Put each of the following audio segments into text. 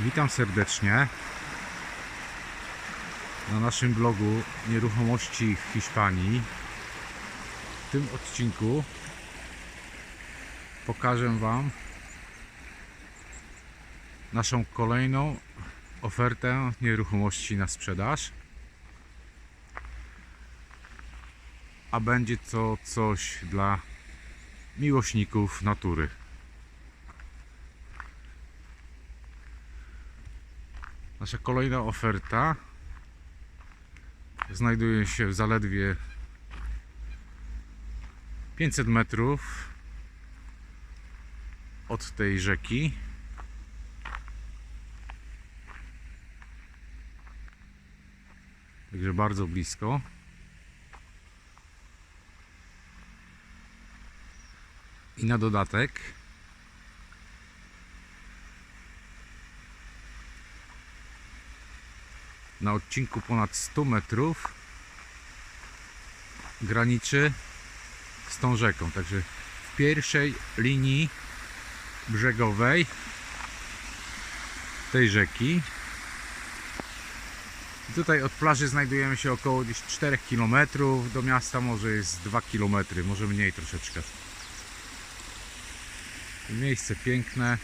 Witam serdecznie na naszym blogu Nieruchomości w Hiszpanii. W tym odcinku pokażę Wam naszą kolejną ofertę nieruchomości na sprzedaż. A będzie to coś dla miłośników natury. Nasza kolejna oferta znajduje się zaledwie 500 metrów od tej rzeki. Także bardzo blisko. I na dodatek na odcinku ponad 100 metrów graniczy z tą rzeką. Także w pierwszej linii brzegowej tej rzeki. Tutaj od plaży znajdujemy się około gdzieś 4 km, do miasta może jest 2 km, może mniej troszeczkę. Miejsce piękne.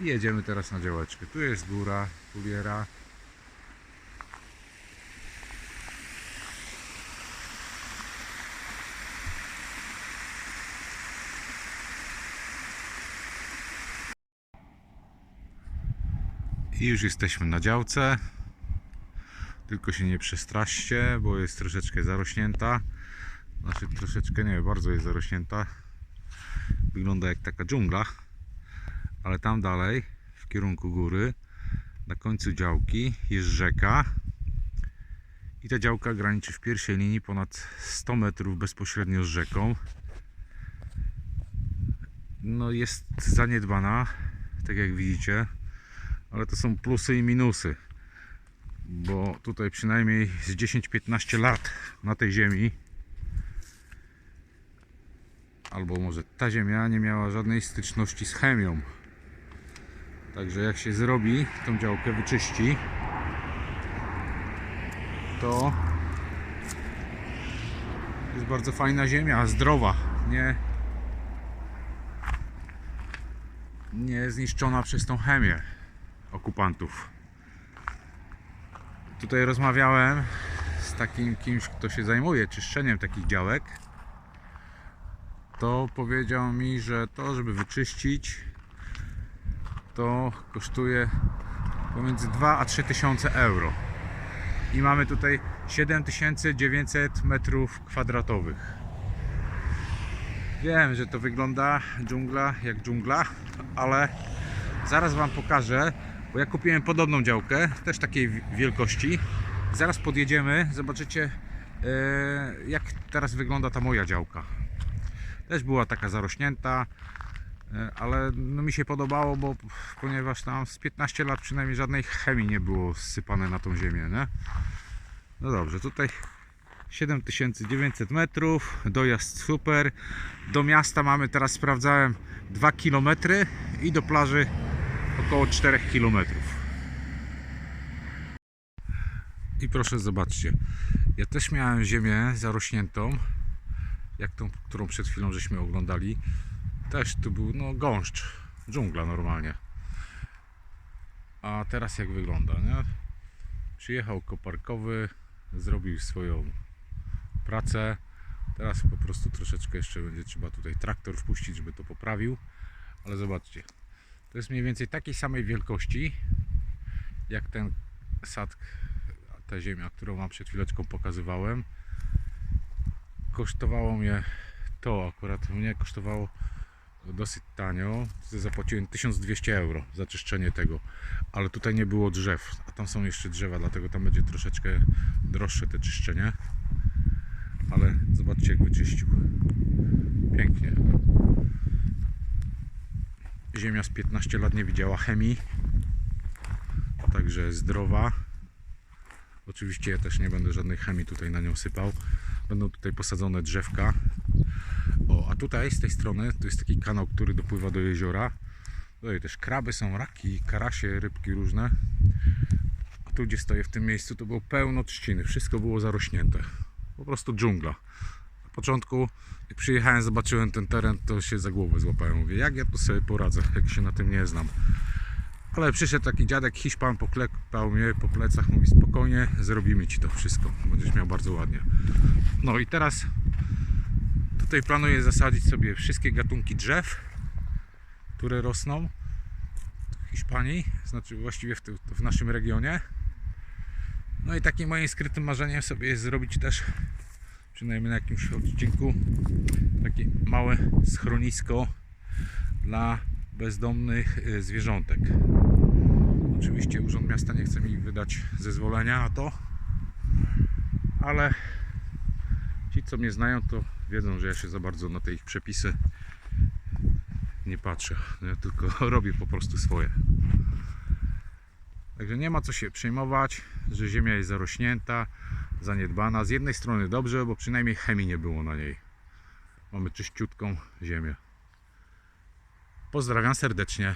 I jedziemy teraz na działeczkę. Tu jest góra, Puliera. I już jesteśmy na działce. Tylko się nie przestraście, bo jest troszeczkę zarośnięta. Znaczy troszeczkę nie, bardzo jest zarośnięta. Wygląda jak taka dżungla ale tam dalej, w kierunku góry, na końcu działki jest rzeka. I ta działka graniczy w pierwszej linii ponad 100 metrów bezpośrednio z rzeką. No jest zaniedbana, tak jak widzicie, ale to są plusy i minusy. Bo tutaj przynajmniej z 10-15 lat na tej ziemi albo może ta ziemia nie miała żadnej styczności z chemią. Także jak się zrobi, tą działkę wyczyści, to jest bardzo fajna ziemia, zdrowa, nie, nie zniszczona przez tą chemię okupantów. Tutaj rozmawiałem z takim kimś, kto się zajmuje czyszczeniem takich działek. To powiedział mi, że to, żeby wyczyścić, to kosztuje pomiędzy 2 a 3 tysiące euro. I mamy tutaj 7900 metrów kwadratowych. Wiem, że to wygląda dżungla jak dżungla, ale zaraz Wam pokażę, bo ja kupiłem podobną działkę, też takiej wi- wielkości. Zaraz podjedziemy, zobaczycie e, jak teraz wygląda ta moja działka. Też była taka zarośnięta, ale no mi się podobało, bo ponieważ tam z 15 lat przynajmniej żadnej chemii nie było sypane na tą ziemię, nie? No dobrze, tutaj 7900 metrów, dojazd super. Do miasta mamy teraz sprawdzałem 2 km i do plaży około 4 km. I proszę zobaczcie, ja też miałem ziemię zarośniętą, jak tą, którą przed chwilą żeśmy oglądali też tu był no gąszcz, dżungla normalnie. A teraz jak wygląda, nie? Przyjechał koparkowy, zrobił swoją pracę. Teraz po prostu troszeczkę jeszcze będzie trzeba tutaj traktor wpuścić, żeby to poprawił. Ale zobaczcie, to jest mniej więcej takiej samej wielkości jak ten sad, ta ziemia, którą wam przed chwileczką pokazywałem. Kosztowało mnie to akurat mnie kosztowało dosyć tanio. Zapłaciłem 1200 euro za czyszczenie tego, ale tutaj nie było drzew, a tam są jeszcze drzewa, dlatego tam będzie troszeczkę droższe te czyszczenie. Ale zobaczcie jak wyczyścił. Pięknie. Ziemia z 15 lat nie widziała chemii, także zdrowa. Oczywiście ja też nie będę żadnej chemii tutaj na nią sypał. Będą tutaj posadzone drzewka. O, a tutaj z tej strony to jest taki kanał, który dopływa do jeziora. Tutaj też kraby są, raki, karasie, rybki różne. A tu gdzie stoję w tym miejscu to było pełno trzciny, wszystko było zarośnięte. Po prostu dżungla. Na początku jak przyjechałem, zobaczyłem ten teren, to się za głowę złapałem. Mówię, jak ja tu sobie poradzę, jak się na tym nie znam. Ale przyszedł taki dziadek Hiszpan, poklepał mnie po plecach, mówi spokojnie, zrobimy Ci to wszystko, będziesz miał bardzo ładnie. No i teraz tutaj planuję zasadzić sobie wszystkie gatunki drzew, które rosną w Hiszpanii, znaczy właściwie w, ty- w naszym regionie. No i takim moim skrytym marzeniem sobie jest zrobić też, przynajmniej na jakimś odcinku, takie małe schronisko dla bezdomnych y, zwierzątek. Oczywiście Urząd Miasta nie chce mi wydać zezwolenia na to, ale ci, co mnie znają, to wiedzą, że ja się za bardzo na te ich przepisy nie patrzę. Ja tylko robię po prostu swoje. Także nie ma co się przejmować, że ziemia jest zarośnięta, zaniedbana. Z jednej strony dobrze, bo przynajmniej chemii nie było na niej. Mamy czyściutką ziemię. Pozdrawiam serdecznie.